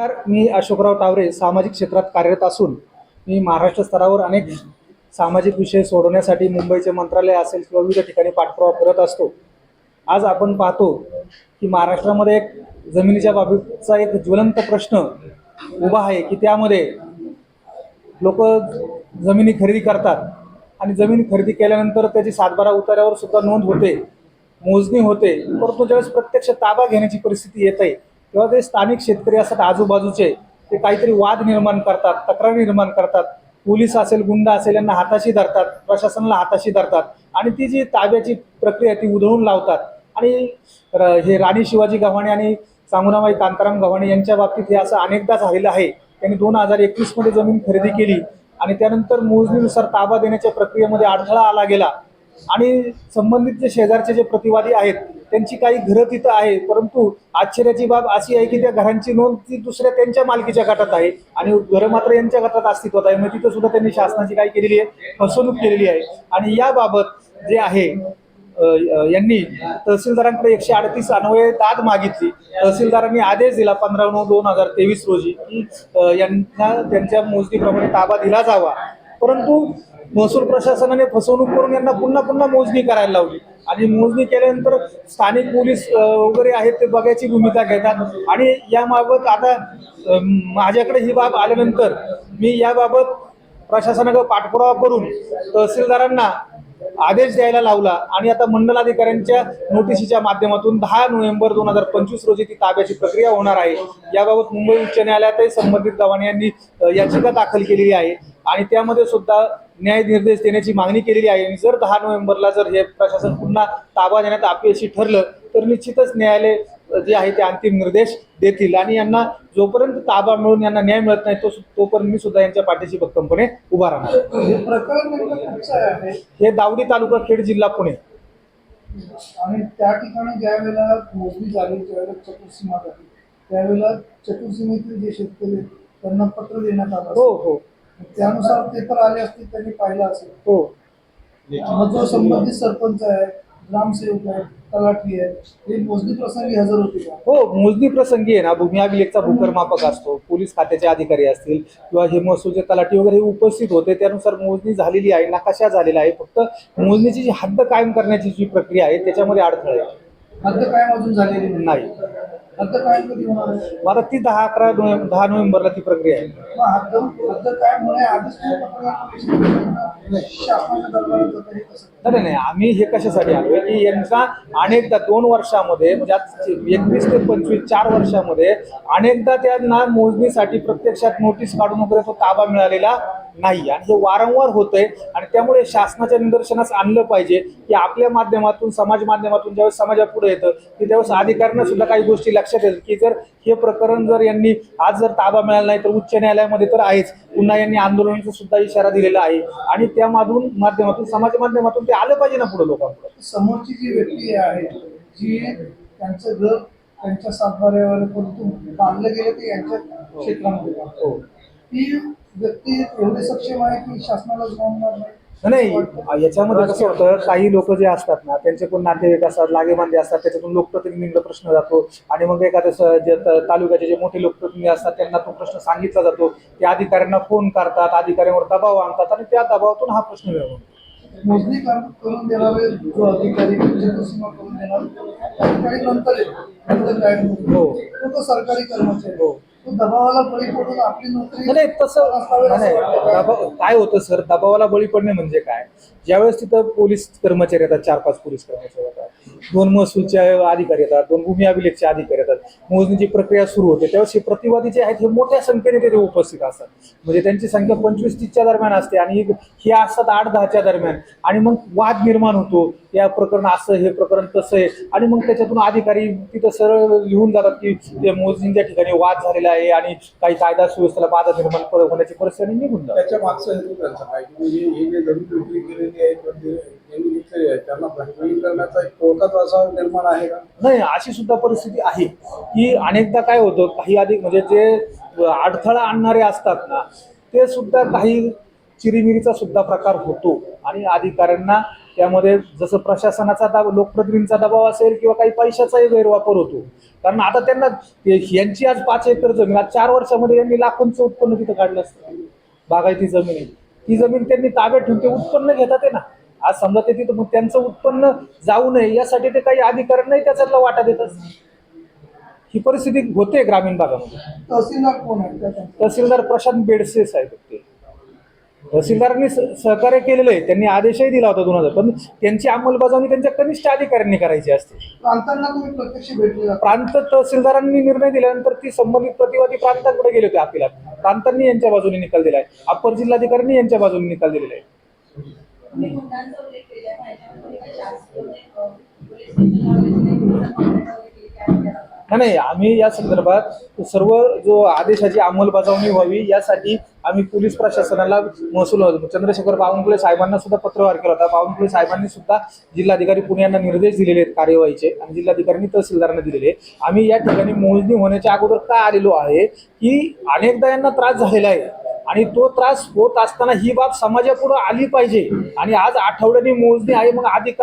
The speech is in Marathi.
नमस्कार मी अशोकराव तावरे सामाजिक क्षेत्रात कार्यरत असून मी महाराष्ट्र स्तरावर अनेक सामाजिक विषय सोडवण्यासाठी मुंबईचे मंत्रालय असेल किंवा विविध ठिकाणी पाठपुरावा करत असतो. आज आपण पाहतो की महाराष्ट्रामध्ये एक जमिनीच्या बाबतीचा एक ज्वलंत प्रश्न उभा आहे की त्यामध्ये लोक जमिनी खरेदी करतात आणि जमीन खरेदी केल्यानंतर त्याची सातबारा उतार्यावर सुद्धा नोंद होते मोजणी होते परंतु ज्यावेळेस प्रत्यक्ष ताबा घेण्याची परिस्थिती येत आहे किंवा ते स्थानिक शेतकरी असतात आजूबाजूचे ते काहीतरी वाद निर्माण करतात तक्रार निर्माण करतात. पोलीस असेल गुंडा असेल यांना हाताशी धरतात प्रशासनाला हाताशी धरतात आणि ती जी ताब्याची प्रक्रिया ती उधळून लावतात. आणि हे राणी शिवाजी गव्हाणे आणि सांगुनाबाई कांताराम गव्हाणे यांच्या बाबतीत हे असं अनेकदा झालेलं आहे. त्यांनी दोन हजार एकवीसमध्ये जमीन खरेदी केली आणि त्यानंतर मोजणीनुसार ताबा देण्याच्या प्रक्रियेमध्ये अडथळा आला गेला. आणि संबंधित जे शेजारचे जे प्रतिवादी आहेत त्यांची काही घरं तिथं आहे परंतु आश्चर्याची बाब अशी आहे की त्या घरांची नोंद ती दुसऱ्या त्यांच्या मालकीच्या गटात आहे आणि घरं मात्र यांच्या गटात अस्तित्वात आहे. मग तिथं सुद्धा त्यांनी शासनाची काय केलेली आहे? फसवणूक केलेली आहे. आणि याबाबत जे आहे यांनी तहसीलदारांकडे एकशे अडतीस अन्वये दाद मागितली. तहसीलदारांनी आदेश दिला पंधरा नऊ दोन हजार तेवीस रोजी की यांना त्यांच्या मोजणीप्रमाणे ताबा दिला जावा. परंतु महसूल प्रशासनाने फसवणूक करून यांना पुन्हा पुन्हा मोजणी करायला लावली. आणि मोजणी केल्यानंतर स्थानिक पोलीस वगैरे आहेत ते बघायची भूमिका घेतात. आणि याबाबत आता माझ्याकडे ही बाब आल्यानंतर मी याबाबत प्रशासनाकडे पाठपुरावा करून तहसीलदारांना आदेश द्यायला लावला. आणि आता मंडलाधिकाऱ्यांच्या नोटिशीच्या माध्यमातून दहा नोव्हेंबर दोन हजार पंचवीस रोजी ती ताब्याची प्रक्रिया होणार आहे. याबाबत मुंबई उच्च न्यायालयातही संबंधित गव्हाणे यांनी याचिका दाखल केलेली आहे. आणि त्यामध्ये सुद्धा न्याय निर्देश देण्याची मागणी केलेली आहे. आणि जर दहा नोव्हेंबरला जर हे प्रशासन पुन्हा ताबा देण्यात अपयशी ठरलं तर निश्चितच न्यायालय जे आहे ते अंतिम निर्देश देतील. आणि यांना जोपर्यंत ताबा मिळून यांना न्याय मिळत नाही तो तोपर्यंत मी सुद्धा यांच्या पाठीशी भक्कमपणे उभा राहणार. हे दावडी तालुका खेड जिल्हा पुणे. आणि त्या ठिकाणी ज्या वेळेला मोजणी झाली ज्यावेळेला चतुर्सीमा झाली त्यावेळेला चतुर्सीमेतील जे शेतकरी आहेत, त्यांना पत्र देण्यात आलं हो. हो. त्यानुसार पेपर आले असतील त्यांनी पाहिलं असेल. हो. मग जो संबंधित सरपंच आहे ग्रामसेवक आहे तलाठी आहे हे मोजणी प्रसंगी हजर होते का? हो मोजणी प्रसंगी आहे ना. भूमी अभिलेखचा भूकरमापक असतो. पोलीस खात्याचे अधिकारी असतील किंवा हे महसूलचे तलाठी वगैरे हे उपस्थित होते त्यानुसार मोजणी झालेली आहे नकाशा झालेला आहे. फक्त मोजणीची जी हद्द कायम करण्याची जी प्रक्रिया आहे त्याच्यामध्ये अडथळे आहे. हद्द कायम अजून झालेली नाही. होणार आहे मग आता ती दहा अकरा नोव्हेंबर दहा नोव्हेंबरला ती प्रक्रिया आहे. मग हद्द हद्द कायम होणे आधीच तुम्ही पत्र शासनाच्या दरबारात जातं हे कसं? नाही नाही, नाही आम्ही हे कशासाठी आलोय? की यांचा अनेकदा दोन वर्षामध्ये म्हणजे एकवीस ते पंचवीस चार वर्षामध्ये अनेकदा त्यांना मोजणीसाठी प्रत्यक्षात नोटीस काढून वगैरे तो ताबा मिळालेला नाही. आणि हे वारंवार होतंय आणि त्यामुळे शासनाच्या निदर्शनास आणलं पाहिजे की आपल्या माध्यमातून समाज माध्यमातून ज्यावेळेस समाजापुढे येतं की त्यावेळेस अधिकाऱ्यांना सुद्धा काही गोष्टी लक्षात येतात की जर हे प्रकरण जर यांनी आज जर ताबा मिळाला नाही तर उच्च न्यायालयामध्ये तर आहेच. पुन्हा यांनी आंदोलनाचा सुद्धा इशारा दिलेला आहे. आणि त्यामधून माध्यमातून समाज माध्यमातून ते आलं पाहिजे ना पुढे लोकांपुढे समोरची जी व्यक्ती आहे जी त्यांचं घर त्यांच्या सातबाऱ्यावर बांधलं गेलं ते यांच्या क्षेत्रामध्ये हो. ती व्यक्ती एवढी सक्षम आहे की शासनाला जबाबदार नाही नाही याच्यामध्ये कसं होतं काही लोक जे असतात ना त्यांचे पण नातेवाईक असतात लागेबांधे असतात त्याच्यातून लोकप्रतिनिधींना प्रश्न जातो आणि मग एखाद्या जे तालुक्याचे जे मोठे लोकप्रतिनिधी असतात त्यांना तो प्रश्न सांगितला जातो. ते अधिकाऱ्यांना फोन करतात अधिकाऱ्यांवर दबाव आणतात आणि त्या दबावातून हा प्रश्न वेळ होतो. मोजणी कर- करून देणारे जो अधिकारी करून नंतर हो. तो सरकारी कर्मचारी हो. दबावाला बळी पडून आपली नोकरी नाही, तसं नाही? दबाव काय होतं सर? दबावाला बळी पडणे म्हणजे काय? ज्यावेळेस तिथं पोलीस कर्मचारी येतात चार पाच पोलीस कर्मचारी येतात. दोन महसूलचे अधिकारी येतात दोन भूमी अभिलेखचे अधिकारी येतात. मोजणीची प्रक्रिया सुरू होते. त्यावेळेस हे प्रतिवादी जे आहेत हे मोठ्या संख्येने तिथे उपस्थित असतात. म्हणजे त्यांची संख्या पंचवीस तीसच्या दरम्यान असते आणि हे असतात आठ दहाच्या दरम्यान. आणि मग वाद निर्माण होतो. या प्रकरण असं हे प्रकरण तसं आहे. आणि मग त्याच्यातून अधिकारी तिथं सरळ लिहून जातात की ते मोजणीच्या ठिकाणी वाद झालेला आहे आणि काही कायदा सुव्यवस्थेला बाधा निर्माण होण्याची परिस्थिती निघून जाते. त्याच्या मागचा घेतलेली आहे. त्यांना भरपाई करण्याचा एक असा निर्माण आहे का? नाही अशी सुद्धा परिस्थिती आहे की अनेकदा काय होतं काही अधिक म्हणजे जे अडथळा आणणारे असतात ना ते सुद्धा काही चिरीमिरीचा सुद्धा प्रकार होतो. आणि अधिकाऱ्यांना त्यामध्ये जसं प्रशासनाचा दाब लोकप्रतिनिधींचा दबाव असेल किंवा काही पैशाचाही गैरवापर होतो. कारण आता त्यांना यांची आज पाच एकर जमीन आज चार वर्षामध्ये यांनी लाखोंचं उत्पन्न तिथं काढलं असतं. बागायती जमीन आहे. ती जमीन त्यांनी ताब्यात ठेवून ते उत्पन्न घेतात आहे ना. आज समजा ते तिथं मग त्यांचं उत्पन्न जाऊ नये यासाठी ते काही अधिकार नाही त्याच्यातला वाटा देत असतात ही परिस्थिती होते ग्रामीण भागामध्ये. तहसीलदार कोण आहे त्यांच्या? तहसीलदार प्रशांत बेडसे साहेब आहेत ते तहसीलदारांनी सहकार्य केलेलं आहे त्यांनी आदेशही दिला होता दोन हजार पण त्यांची अंमलबजावणी त्यांच्या कनिष्ठ अधिकाऱ्यांनी करायची असते. प्रांतांना तुम्ही प्रत्यक्ष भेटलेला प्रांत तहसीलदारांनी निर्णय दिल्यानंतर ती संबंधित प्रतिवादी प्रांतांकडे गेले होते अपिलात प्रांतांनी यांच्या बाजूने निकाल दिलाय. अप्पर जिल्हाधिकाऱ्यांनी यांच्या बाजूने निकाल दिलेला आहे. नाही नाही आम्ही या संदर्भात सर्व जो आदेशाची अंमलबजावणी व्हावी यासाठी आम्ही पोलीस प्रशासनाला महसूल चंद्रशेखर बावनकुळे साहेबांना सुद्धा पत्रव्यवहार केला होता. बावनकुळे साहेबांनी सुद्धा जिल्हाधिकारी पुणे यांना निर्देश दिलेले आहेत कार्यवाहीचे आणि जिल्हाधिकाऱ्यांनी तहसीलदारांना दिलेले आहे. आम्ही या ठिकाणी मोजणी होण्याच्या अगोदर का आलेलो आहे की अनेकदा यांना त्रास झालेला आहे. आणि तो त्रास होत असताना ही बाब समाजापुढे आली पाहिजे. आणि आज आठवड्यानी मोजणी आहे मग अधिकार